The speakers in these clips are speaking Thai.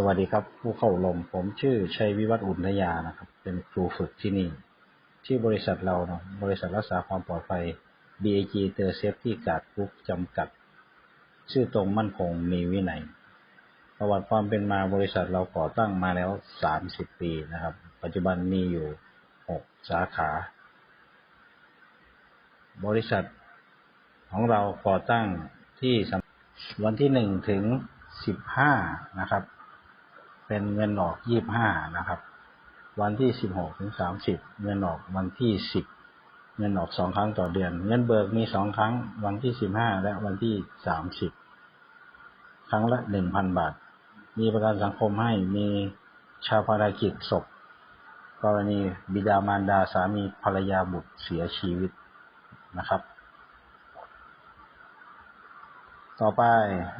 สวัสดีครับ ผู้เข้าลมผมชื่อชัยวิวัฒน์อุทยานะครับ เป็นครูฝึกที่นี่ ที่บริษัทเราเนาะบริษัทรักษาความปลอดภัย BAG เตอร์เซฟที่กาดกรุ๊ปจำกัด ชื่อตรงมั่นคงมีวินัยประวัติความเป็นมาบริษัทเราก่อตั้งมาแล้ว 30 ปีนะครับ ปัจจุบันมีอยู่ 6 สาขา บริษัทของเราก่อตั้งที่วันที่หนึ่งถึงสิบห้านะครับ เป็นเงินออกยี่บห้านะครับ วันที่สิบหกถึงสามสิบเงินออกวันที่สิบเงินออกสองครั้งต่อเดือน เงินเบิกมีสองครั้ง วันที่สิบห้าและวันที่สามสิบครั้งละหนึ่งพันบาท มีประกันสังคมให้มีชาวภารกิจศพ กรณีบิดามารดาสามีภรรยาบุตรเสียชีวิตนะครับ ต่อไป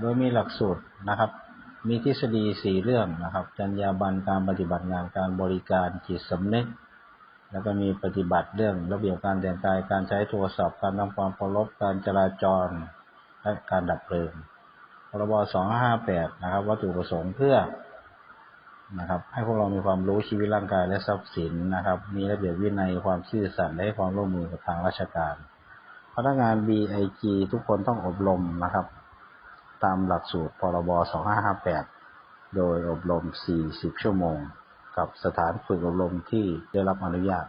โดยมีหลักสูตรนะครับ มีทฤษฎีสี่เรื่องนะครับ จรรยาบรรณการปฏิบัติงานการบริการจิตสำนึกแล้วก็มีปฏิบัติเรื่องระเบียบการแต่งกายการใช้โทรศัพท์การทำความเคารพการจราจรและการดับเพลิงพรบ2558 นะครับ วัตถุประสงค์เพื่อนะครับ ให้พวกเรามีความรู้ชีวิตร่างกายและทรัพย์สินนะครับ มีระเบียบวินัยความซื่อสัตย์และความร่วมมือกับทางราชการ พนักงาน BIG ทุกคนต้องอบรมนะครับ ตามหลักสูตรพรบ 2558 โดยอบรม 40 ชั่วโมง กับสถานฝึกอบรมที่ได้รับอนุญาต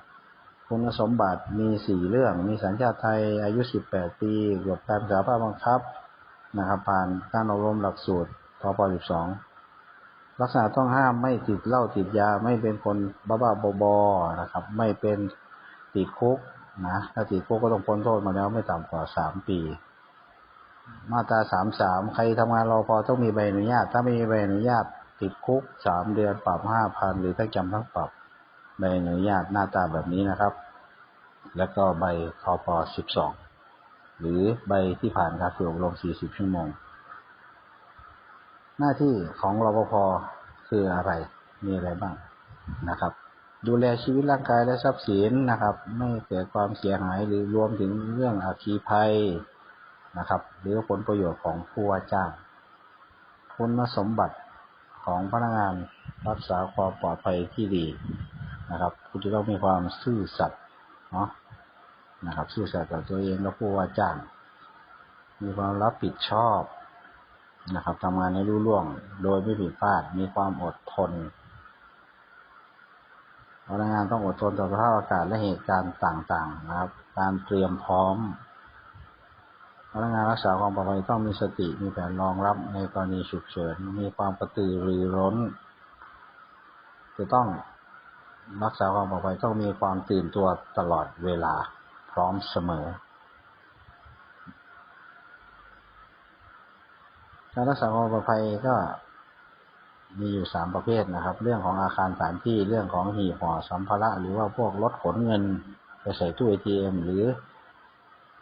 คุณสมบัติมี 4 เรื่อง มีสัญชาติไทย อายุ 18 ปีบวกการสาภาพบังคับนะครับผ่านการอบรมหลักสูตรพป 12 ลักษณะต้องห้ามไม่ติดเหล้าติดยา ไม่เป็นคนบ้าบ้าบอๆนะครับ ไม่เป็นติดคุกนะ ถ้าติดคุกก็ต้องพ้นโทษมาแล้วไม่ต่ำกว่า 3 ปี มาตราสามสามใครทำงานรอพอต้องมีใบอนุญาต ถ้าไม่มีใบอนุญาต ติดคุกสามเดือนปรับห้าพันหรือทั้งจำทั้งปรับใบอนุญาตหน้าตาแบบนี้นะครับ แล้วก็ใบคอพสิบสองหรือใบที่ผ่านการฝึกอบรมสี่สิบชั่วโมง หน้าที่ของรปภคืออะไรมีอะไรบ้างนะครับ ดูแลชีวิตร่างกายและทรัพย์สินนะครับ ไม่เกิดความเสียหายหรือรวมถึงเรื่องอาคีภัย นะครับ หรือผลประโยชน์ของผู้ว่าจ้าง คุณสมบัติของพนักงานรักษาความปลอดภัยที่ดีนะครับ คุณจะต้องมีความซื่อสัตย์เนาะนะครับ ซื่อสัตย์กับตัวเองและผู้ว่าจ้าง มีความรับผิดชอบนะครับทำงานในรุ่ล่วง โดยไม่ผิดพลาด มีความอดทนพนักงานต้องอดทนต่อสภาพอากาศและเหตุการณ์ต่างๆนะครับ การเตรียมพร้อม พนักงานรักษาความปลอดภัยต้องมีสติมีแผนรองรับในกรณีฉุกเฉินมีความกระตือรือร้น จะต้องรักษาความปลอดภัยต้องมีความตื่นตัวตลอดเวลาพร้อมเสมอ การรักษาความปลอดภัยก็มีอยู่สามประเภทนะครับ เรื่องของอาคารสถานที่เรื่องของหีบห่อสัมภาระหรือว่าพวกรถขนเงินไปใส่ตู้ ATM หรือ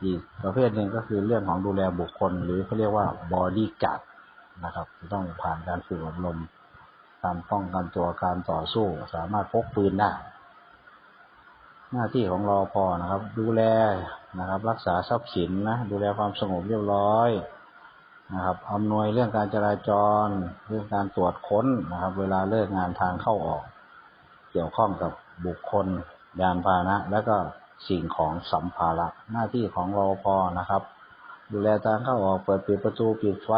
อีกประเภทหนึ่งก็คือเรื่องของดูแลบุคคล หรือเขาเรียกว่าบอดี้การ์ดนะครับจะต้องผ่านการฝึกอบรมการป้องกันตัวการต่อสู้ สามารถพกปืนได้ หน้าที่ของรอพอนะครับ ดูแลนะครับ รักษาทรัพย์สินนะดูแลความสงบเรียบร้อยนะครับอำนวยเรื่องการจราจร เรื่องการตรวจค้นนะครับ เวลาเลิกงานทางเข้าออก เกี่ยวข้องกับบุคคลยานพาหนะ และก็ สิ่งของสัมภาระหน้าที่ของรอพอนะครับ ดูแลทางเข้าออกเปิดปิดประตูปิดไฟ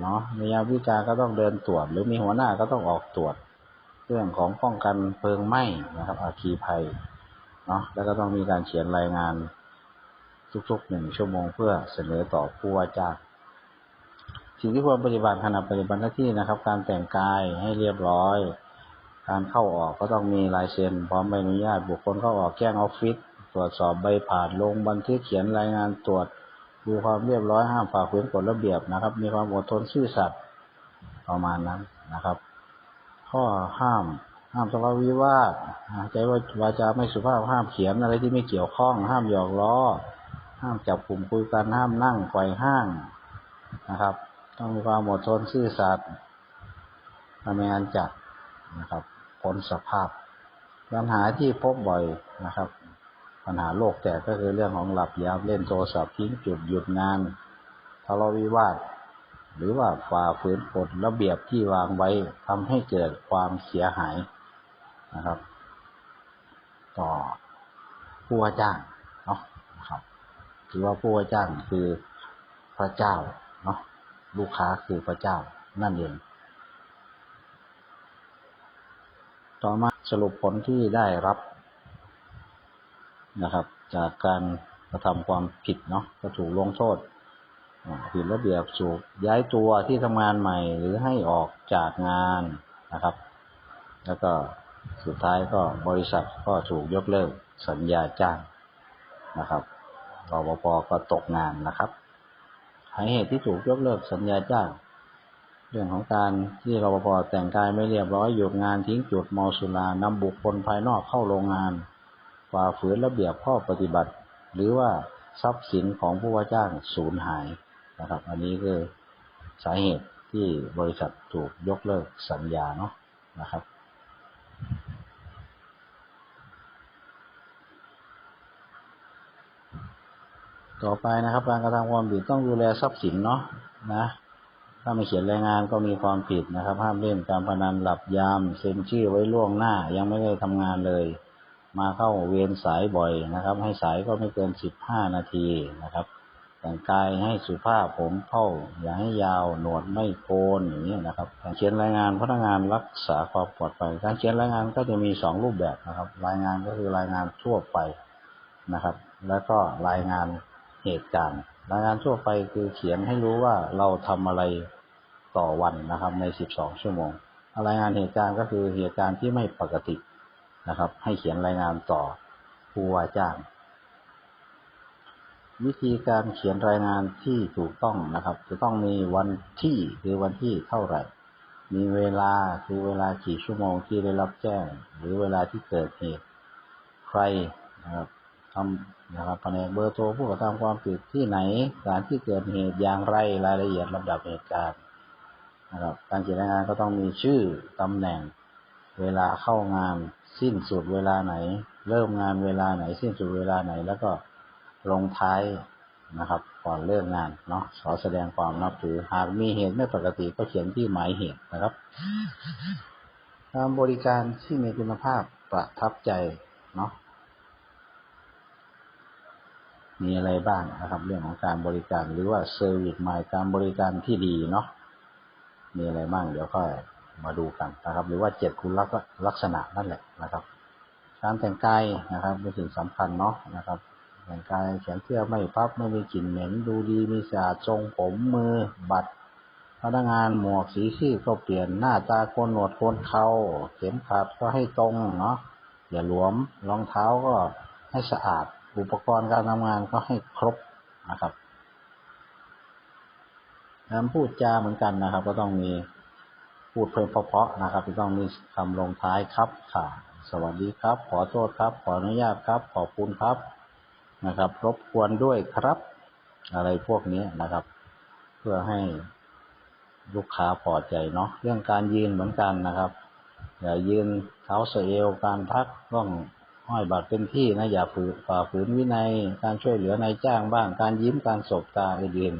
เนาะในยามวิการก็ต้องเดินตรวจ หรือมีหัวหน้าก็ต้องออกตรวจ เรื่องของป้องกันเพลิงไหม้นะครับอาคีภัยเนาะแล้วก็ต้องมีการเขียนรายงานทุกๆหนึ่งชั่วโมงเพื่อเสนอต่อผู้ว่าจ้างสิ่งที่ควรปฏิบัติขณะปฏิบัติหน้าที่นะครับ การแต่งกายให้เรียบร้อย การเข้าออกก็ต้องมีลายเซ็นพร้อมใบอนุญาตบุคคลเข้าออกแจ้งออฟฟิศ ตรวจสอบใบผ่านลงบันทึกเขียนรายงานตรวจดูความเรียบร้อยห้ามฝ่าฝืนกฎระเบียบนะครับ มีความอดทนซื่อสัตย์ประมาณนั้นนะครับ ข้อห้าม ห้ามทะเลาะวิวาทใจว่าวาจาไม่สุภาพห้ามเขียนอะไรที่ไม่เกี่ยวข้อง ห้ามหยอกล้อ ห้ามจับกลุ่มคุยกันห้ามนั่งไขว่ห้างนะครับ ต้องมีความอดทนซื่อสัตย์ทำงานจัดนะครับพ้นสภาพ ปัญหาที่พบบ่อยนะครับ ปัญหาโลกแตกก็คือเรื่องของหลับยามเล่นโทรศัพท์ทิ้งจุดหยุดงานทะเลาะวิวาท หรือว่าฝ่าฝืนกฎระเบียบที่วางไว้ทำให้เกิดความเสียหายนะครับ ต่อผู้ว่าจ้างเนาะนะครับถือว่าผู้ว่าจ้างคือพระเจ้าเนาะลูกค้าคือพระเจ้านั่นเอง ต่อมาสรุปผลที่ได้รับ นะครับ จากการกระทำความผิดเนาะก็ถูกลงโทษผิดระเบียบสูกย้ายตัวที่ทำงานใหม่ หรือให้ออกจากงานนะครับ แล้วก็สุดท้ายก็บริษัทก็ถูกยกเลิกสัญญาจ้างนะครับรปภก็ตกงานนะครับสาเหตุที่ถูกยกเลิกสัญญาจ้างเรื่องของการที่รปภแต่งกายไม่เรียบร้อยหยุดงานทิ้งจุดเมาสุรานำบุคคลภายนอกเข้าโรงงาน ฝ่าฝืนระเบียบข้อปฏิบัติ หรือว่าทรัพย์สินของผู้ว่าจ้างสูญหายนะครับ อันนี้คือสาเหตุที่บริษัทถูกยกเลิกสัญญาเนาะนะครับต่อไปนะครับ การกระทำความผิดต้องดูแลทรัพย์สินเนาะนะ ถ้าไม่เขียนรายงานก็มีความผิดนะครับ ห้ามเล่นการพนันหลับยาม เซ็นชื่อไว้ล่วงหน้ายังไม่ได้ทำงานเลย มาเข้าเวรสายบ่อยนะครับ ให้สายก็ไม่เกินสิบห้านาทีนะครับ แต่งกายให้สุภาพผมเผ่าอย่าให้ยาวหนวดไม่โกนอย่างนี้นะครับการเขียนรายงานพนักงานรักษาความปลอดภัยการเขียนรายงานก็จะมีสองรูปแบบนะครับ รายงานก็คือรายงานทั่วไปนะครับ แล้วก็รายงานเหตุการณ์รายงานทั่วไปคือเขียนให้รู้ว่าเราทำอะไรต่อวันนะครับในสิบสองชั่วโมง รายงานเหตุการณ์ก็คือเหตุการณ์ที่ไม่ปกติ นะครับ ให้เขียนรายงานต่อผู้ว่าจ้าง วิธีการเขียนรายงานที่ถูกต้องนะครับ จะต้องมีวันที่คือวันที่เท่าไหร่ มีเวลาคือเวลากี่ชั่วโมงที่ได้รับแจ้ง หรือเวลาที่เกิดเหตุใครนะครับทำนะครับแผนกเบอร์โทรผู้กระทำความผิดที่ไหนสถานที่เกิดเหตุอย่างไรรายละเอียดลำดับเหตุการณ์นะครับการเขียนรายงานก็ต้องมีชื่อตำแหน่ง เวลาเข้างานสิ้นสุดเวลาไหน เริ่มงานเวลาไหน สิ้นสุดเวลาไหน แล้วก็ลงท้ายนะครับ ก่อนเริ่มงานเนาะขอแสดงความนับถือ หากมีเหตุไม่ปกติก็เขียนที่หมายเหตุนะครับการบริการที่มีคุณภาพประทับใจเนาะมีอะไรบ้างนะครับ เรื่องของการบริการหรือว่าเซอร์วิสใหม่การบริการที่ดีเนาะมีอะไรบ้างเดี๋ยวค่อย มาดูกันนะครับ หรือว่าเจ็ดคุณลักษณะนั่นแหละนะครับ การแต่งกายนะครับเป็นสิ่งสำคัญเนาะนะครับ แต่งกายแขนเสื้อไม่พับไม่มีกลิ่นเหม็นดูดีมีสะอาดทรงผมมือบัตรพนักงานหมวกสีขี้ก็เปลี่ยนหน้าตาโกนหนวดโกนเขาเข็มขัดก็ให้ตรงเนาะอย่าหลวมรองเท้าก็ให้สะอาด อุปกรณ์การทำงานก็ให้ครบนะครับการพูดจาเหมือนกันนะครับ ก็ต้องมี พูดเพลงเพาะๆนะครับต้องมีคำลงท้ายครับค่ะ สวัสดีครับ ขอโทษครับ ขออนุญาตครับ ขอบคุณครับนะครับ รบกวนด้วยครับ อะไรพวกนี้นะครับ เพื่อให้ลูกค้าพอใจเนาะเรื่องการยืนเหมือนกันนะครับอย่ายืนเท้าเสเอวการพักต้องห้อยบาดเป็นที่นะอย่าฝืนฝ่าฝืนวินัยการช่วยเหลือนายจ้างบ้างการยิ้มการสบตาอื่น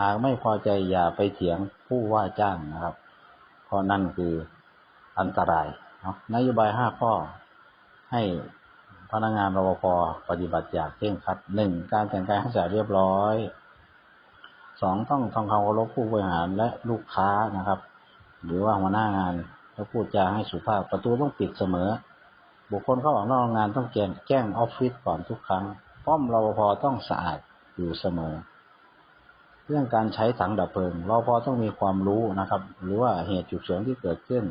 หากไม่พอใจอย่าไปเถียงผู้ว่าจ้างนะครับ ราะนั่นคืออันตรายเนาะนโยบายห้าข้อให้พนักงานรปภปฏิบัติอย่างเคร่งครัดหนึ่งการแต่งกายให้สะอาดเรียบร้อยสองต้องทำความเคารพผู้บริหารและลูกค้านะครับ หรือว่าหัวหน้างานแล้วพูดจาให้สุภาพประตูต้องปิดเสมอ บุคคลเข้าออกนอกงานต้องแจ้งแจ้งออฟฟิศก่อนทุกครั้งป้อมรปภต้องสะอาดอยู่เสมอ เรื่องการใช้ถังดับเพลิง เรปภต้องมีความรู้นะครับ หรือว่าเหตุฉุกเฉินที่เกิดขึ้น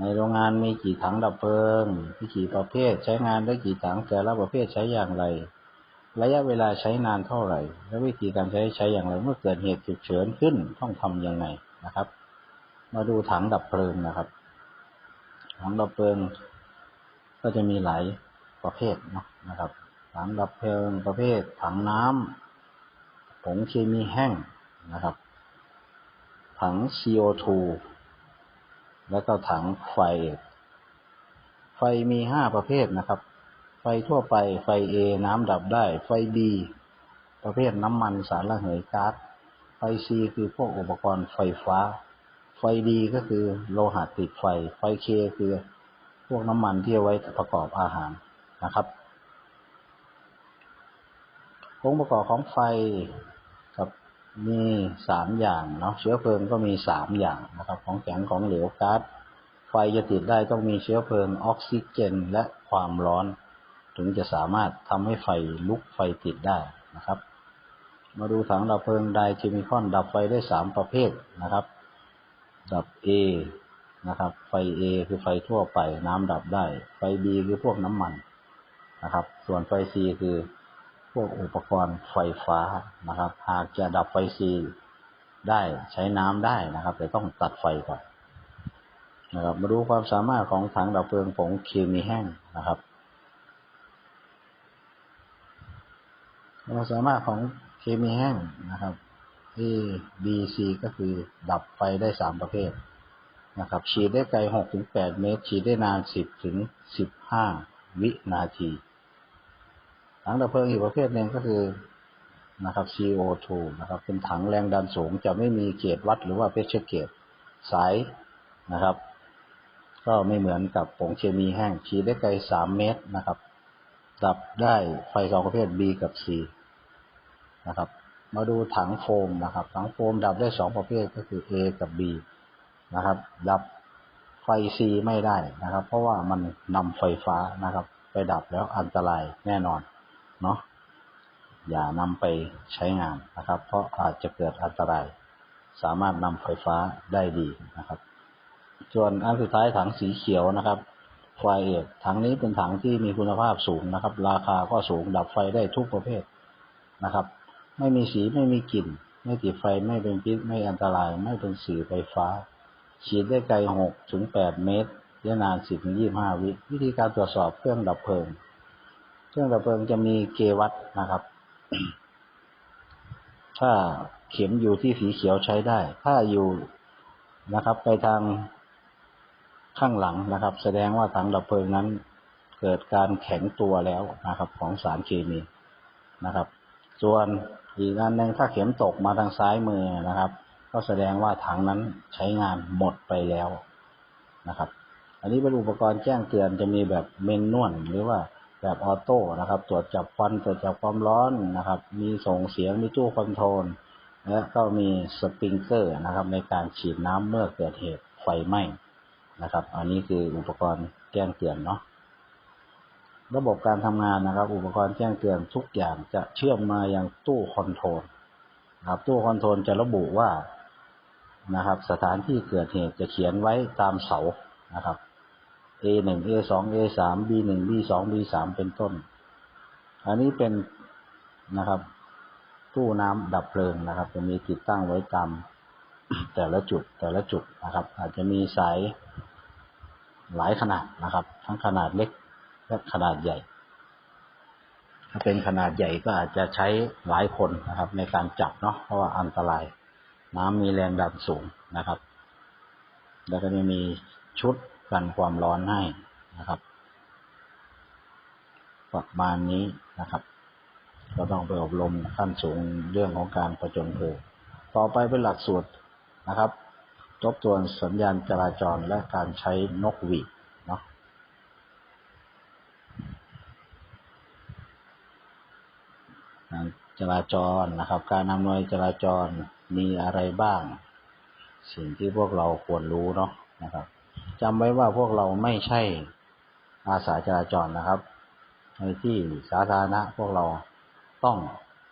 ในโรงงานมีกี่ถังดับเพลิงมีกี่ประเภท ใช้งานได้กี่ถังแต่ละประเภทใช้อย่างไร ระยะเวลาใช้นานเท่าไหร่ และวิธีการใช้ใช้อย่างไรเมื่อเกิดเหตุฉุกเฉินขึ้นต้องทำยังไงนะครับ มาดูถังดับเพลิงนะครับ ถังดับเพลิง ก็จะมีหลายประเภทนะนะครับถังดับเพลิงประเภทถังน้ำ ผงเคมีแห้งนะครับถัง CO2 แล้วก็ถังไฟไฟมีห้าประเภทนะครับ ไฟทั่วไป ไฟ A น้ำดับได้ ไฟ B ประเภทน้ำมันสารระเหยก๊าซ ไฟซีคือพวกอุปกรณ์ไฟฟ้า ไฟดีก็คือโลหะติดไฟ ไฟเคคือพวกน้ำมันที่เอาไว้ประกอบอาหารนะครับองค์ประกอบของไฟ มีสามอย่างเนาะเชื้อเพลิงก็มีสามอย่างนะครับ ของแข็งของเหลวก๊าซไฟจะติดได้ต้องมีเชื้อเพลิงออกซิเจนและความร้อน ถึงจะสามารถทำให้ไฟลุกไฟติดได้นะครับ มาดูถังดับเพลิงไดเคมีคอนดับไฟได้สามประเภทนะครับ ดับ A นะครับ ไฟ A คือไฟทั่วไปน้ำดับได้ ไฟ B คือพวกน้ำมันนะครับ ส่วนไฟ C คือ พวกอุปกรณ์ไฟฟ้านะครับ หากจะดับไฟ C ได้ใช้น้ำได้นะครับ แต่ต้องตัดไฟก่อนนะครับ มาดูความสามารถของถังดับเพลิงผงเคมีแห้งนะครับความสามารถของเคมีแห้งนะครับ A B C ก็คือดับไฟได้สามประเภทนะครับ ฉีดได้ไกลหกถึงแปดเมตร ฉีดได้นานสิบถึงสิบห้าวินาที ถังดับเพลิงอีกประเภทหนึ่งก็คือนะครับ CO2 นะครับ เป็นถังแรงดันสูงจะไม่มีเกจวัดหรือว่าเพชรเกจสายนะครับ ก็ไม่เหมือนกับผงเคมีแห้งฉีดได้ไกลสามเมตรนะครับ ดับได้ไฟสองประเภท B กับ C นะครับ มาดูถังโฟมนะครับ ถังโฟมดับได้สองประเภทก็คือ A กับ B นะครับ ดับไฟ C ไม่ได้นะครับ เพราะว่ามันนำไฟฟ้านะครับ ไปดับแล้วอันตรายแน่นอน เนาะอย่านำไปใช้งานนะครับ เพราะอาจจะเกิดอันตราย สามารถนำไฟฟ้าได้ดีนะครับ ส่วนอันสุดท้ายถังสีเขียวนะครับไฟเอกถังนี้เป็นถังที่มีคุณภาพสูงนะครับ ราคาก็สูงดับไฟได้ทุกประเภทนะครับ ไม่มีสีไม่มีกลิ่น ไม่ติดไฟไม่เป็นพิษไม่อันตราย ไม่เป็นสื่อไฟฟ้า ฉีดได้ไกลหกถึงแปดเมตรระยะนานสิบถึงยี่ห้าวิ วิธีการตรวจสอบเครื่องดับเพลิง เครื่องดับเพลิงจะมีเกวัตนะครับ ถ้าเข็มอยู่ที่สีเขียวใช้ได้ ถ้าอยู่นะครับ ไปทางข้างหลังนะครับ แสดงว่าถังดับเพลิงนั้น เกิดการแข็งตัวแล้วนะครับ ของสารเคมีนะครับ ส่วนอีกอันหนึ่งถ้าเข็มตกมาทางซ้ายมือนะครับ ก็แสดงว่าถังนั้นใช้งานหมดไปแล้วนะครับ อันนี้เป็นอุปกรณ์แจ้งเตือนจะมีแบบเมนนวลหรือว่า แบบออโต้นะครับ ตรวจจับควันตรวจจับความร้อนนะครับ มีส่งเสียงมีตู้คอนโทรลและก็มีสปริงเกอร์นะครับ ในการฉีดน้ำเมื่อเกิดเหตุไฟไหม้นะครับ อันนี้คืออุปกรณ์แจ้งเตือนเนาะระบบการทำงานนะครับ อุปกรณ์แจ้งเตือนทุกอย่างจะเชื่อมมาอยังตู้คอนโทรลนะครับตู้คอนโทรลจะระบุว่านะครับ สถานที่เกิดเหตุจะเขียนไว้ตามเสานะครับ A หนึ่ง A สอง A สาม B หนึ่ง B สอง B สามเป็นต้น อันนี้เป็นนะครับ ตู้น้ำดับเพลิงนะครับ จะมีติดตั้งไว้ตามแต่ละจุดแต่ละจุดนะครับ อาจจะมีสายหลายขนาดนะครับ ทั้งขนาดเล็กและขนาดใหญ่ ถ้าเป็นขนาดใหญ่ก็อาจจะใช้หลายคนนะครับ ในการจับเนาะเพราะว่าอันตราย น้ำมีแรงดันสูงนะครับ แล้วก็จะมีชุด กันความร้อนให้นะครับ ประมาณนี้นะครับ ก็ต้องไปอบรมขั้นสูงเรื่องของการประจนเพลิงต่อไปเป็นหลักสูตรนะครับทบทวนสัญญาณจราจรและการใช้นกหวีดเนาะการจราจรนะครับ การอำนวยจราจรมีอะไรบ้าง สิ่งที่พวกเราควรรู้เนาะนะครับ จำไว้ว่าพวกเราไม่ใช่อาสาจราจรนะครับ ในที่สาธารณะพวกเราต้อง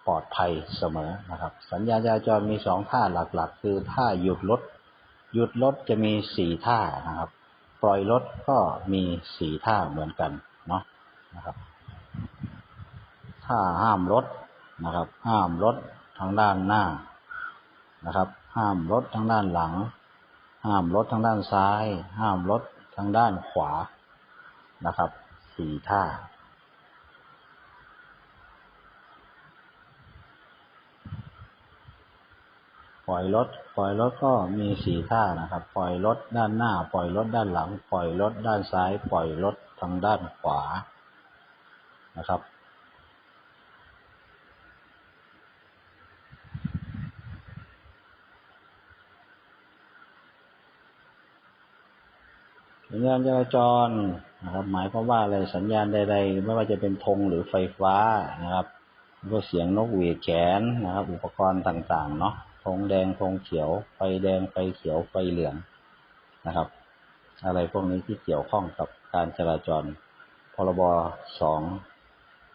ปลอดภัยเสมอนะครับ สัญญาณจราจรมีสองท่าหลักๆ คือท่าหยุดรถหยุดรถจะมีสี่ท่านะครับ ปล่อยรถก็มีสี่ท่าเหมือนกันเนาะนะครับท่าห้ามรถนะครับ ห้ามรถทางด้านหน้านะครับ ห้ามรถทางด้านหลัง ห้ามรถทางด้านซ้าย ห้ามรถทางด้านขวานะครับสี่ท่า ปล่อยรถปล่อยรถก็มีสี่ท่านะครับ ปล่อยรถด้านหน้า ปล่อยรถด้านหลัง ปล่อยรถด้านซ้าย ปล่อยรถทางด้านขวานะครับ สัญญาณจราจรนะครับ หมายความว่าอะไรสัญญาณใด ๆ ไม่ว่าจะเป็นธงหรือไฟฟ้านะครับก็เสียงนกหวีดแขนนะครับ อุปกรณ์ต่างๆ เนาะธงแดงธงเขียว ไฟแดงไฟเขียวไฟเหลืองนะครับ อะไรพวกนี้ที่เกี่ยวข้องกับการจราจร พรบสอง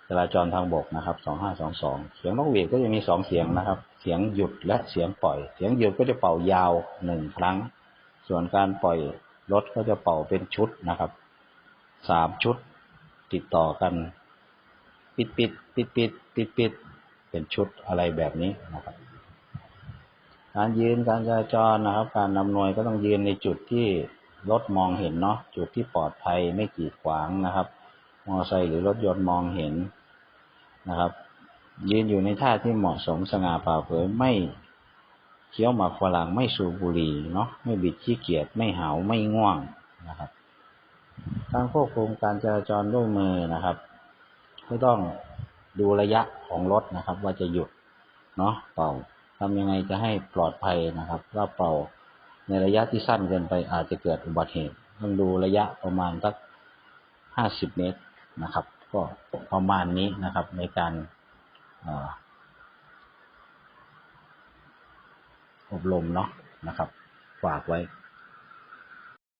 จราจรทางบกนะครับสองห้าสองสองเสียงนกหวีดก็จะมีสองเสียงนะครับ เสียงหยุดและเสียงปล่อย เสียงหยุดก็จะเป่ายาวหนึ่งครั้ง ส่วนการปล่อย รถก็จะเป่าเป็นชุดนะครับสามชุดติดต่อกัน ปิดปิดปิดปิดปิดปิดเป็นชุดอะไรแบบนี้นะครับ การยืนการจราจรนะครับ การนำหน่วยก็ต้องยืนในจุดที่รถมองเห็นเนาะจุดที่ปลอดภัยไม่กีดขวางนะครับมอเตอร์ไซค์หรือรถยนต์มองเห็นนะครับ ยืนอยู่ในท่าที่เหมาะสมสง่าผ่าเผยไม่ คี้ยวหมากฝรั่งไม่สูบบุหรี่เนาะไม่บิดขี้เกียจไม่หาวไม่ง่วงนะครับ การควบคุมการจราจรด้วยมือนะครับก็ต้องดูระยะของรถนะครับ ว่าจะหยุดเนาะเป่าทำยังไงจะให้ปลอดภัยนะครับว่าเป่าในระยะที่สั้นเกินไปอาจจะเกิดอุบัติเหตุต้องดูระยะประมาณสักห้าสิบเมตรนะครับ ก็ประมาณนี้นะครับในการ อบรมเนาะนะครับ ฝากไว้